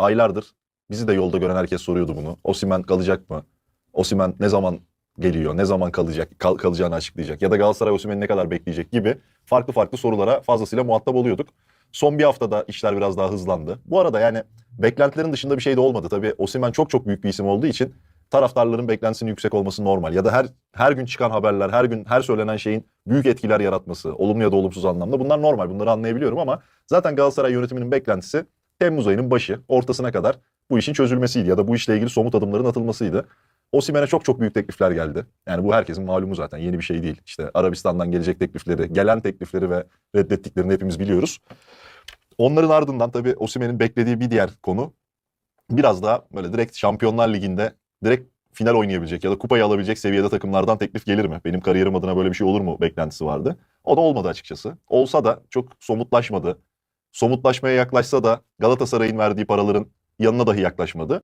aylardır bizi de yolda gören herkes soruyordu bunu. Osimhen kalacak mı? Osimhen ne zaman geliyor? Ne zaman kalacak? Kal- kalacağını açıklayacak. Ya da Galatasaray Osimhen'i ne kadar bekleyecek gibi farklı farklı sorulara fazlasıyla muhatap oluyorduk. Son bir haftada işler biraz daha hızlandı. Bu arada yani beklentilerin dışında bir şey de olmadı. Tabii Osimhen çok çok büyük bir isim olduğu için taraftarların beklentisinin yüksek olması normal. Ya da her her gün çıkan haberler, her gün her söylenen şeyin büyük etkiler yaratması, olumlu ya da olumsuz anlamda bunlar normal. Bunları anlayabiliyorum ama zaten Galatasaray yönetiminin beklentisi Temmuz ayının başı, ortasına kadar bu işin çözülmesiydi ya da bu işle ilgili somut adımların atılmasıydı. Osimhen'e çok çok büyük teklifler geldi. Yani bu herkesin malumu zaten yeni bir şey değil. İşte Arabistan'dan gelecek teklifleri, gelen teklifleri ve reddettiklerini hepimiz biliyoruz. Onların ardından tabii Osimhen'in beklediği bir diğer konu biraz daha böyle direkt Şampiyonlar Ligi'nde direkt final oynayabilecek ya da kupayı alabilecek seviyede takımlardan teklif gelir mi? Benim kariyerim adına böyle bir şey olur mu beklentisi vardı. O da olmadı açıkçası. Olsa da çok somutlaşmadı. Somutlaşmaya yaklaşsa da Galatasaray'ın verdiği paraların yanına dahi yaklaşmadı.